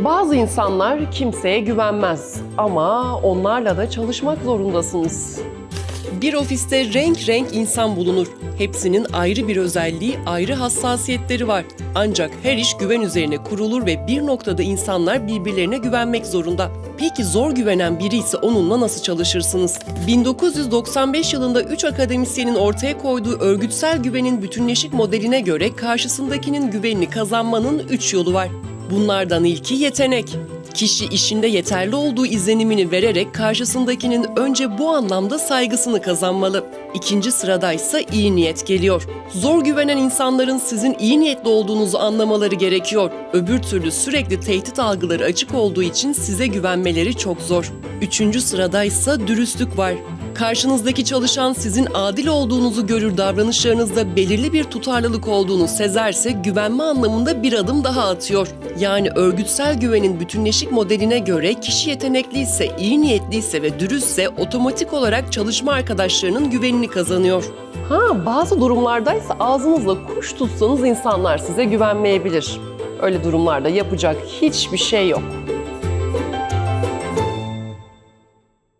Bazı insanlar kimseye güvenmez ama onlarla da çalışmak zorundasınız. Bir ofiste renk renk insan bulunur. Hepsinin ayrı bir özelliği, ayrı hassasiyetleri var. Ancak her iş güven üzerine kurulur ve bir noktada insanlar birbirlerine güvenmek zorunda. Peki zor güvenen biri ise onunla nasıl çalışırsınız? 1995 yılında 3 akademisyenin ortaya koyduğu örgütsel güvenin bütünleşik modeline göre karşısındakinin güvenini kazanmanın 3 yolu var. Bunlardan ilki yetenek. Kişi işinde yeterli olduğu izlenimini vererek karşısındakinin önce bu anlamda saygısını kazanmalı. İkinci sıradaysa iyi niyet geliyor. Zor güvenen insanların sizin iyi niyetli olduğunuzu anlamaları gerekiyor. Öbür türlü sürekli tehdit algıları açık olduğu için size güvenmeleri çok zor. Üçüncü sıradaysa dürüstlük var. Karşınızdaki çalışan sizin adil olduğunuzu görür davranışlarınızda belirli bir tutarlılık olduğunu sezerse güvenme anlamında bir adım daha atıyor. Yani örgütsel güvenin bütünleşik modeline göre kişi yetenekliyse, iyi niyetliyse ve dürüstse otomatik olarak çalışma arkadaşlarının güvenini kazanıyor. Ha bazı durumlardaysa ağzınızla kuş tutsanız insanlar size güvenmeyebilir. Öyle durumlarda yapacak hiçbir şey yok.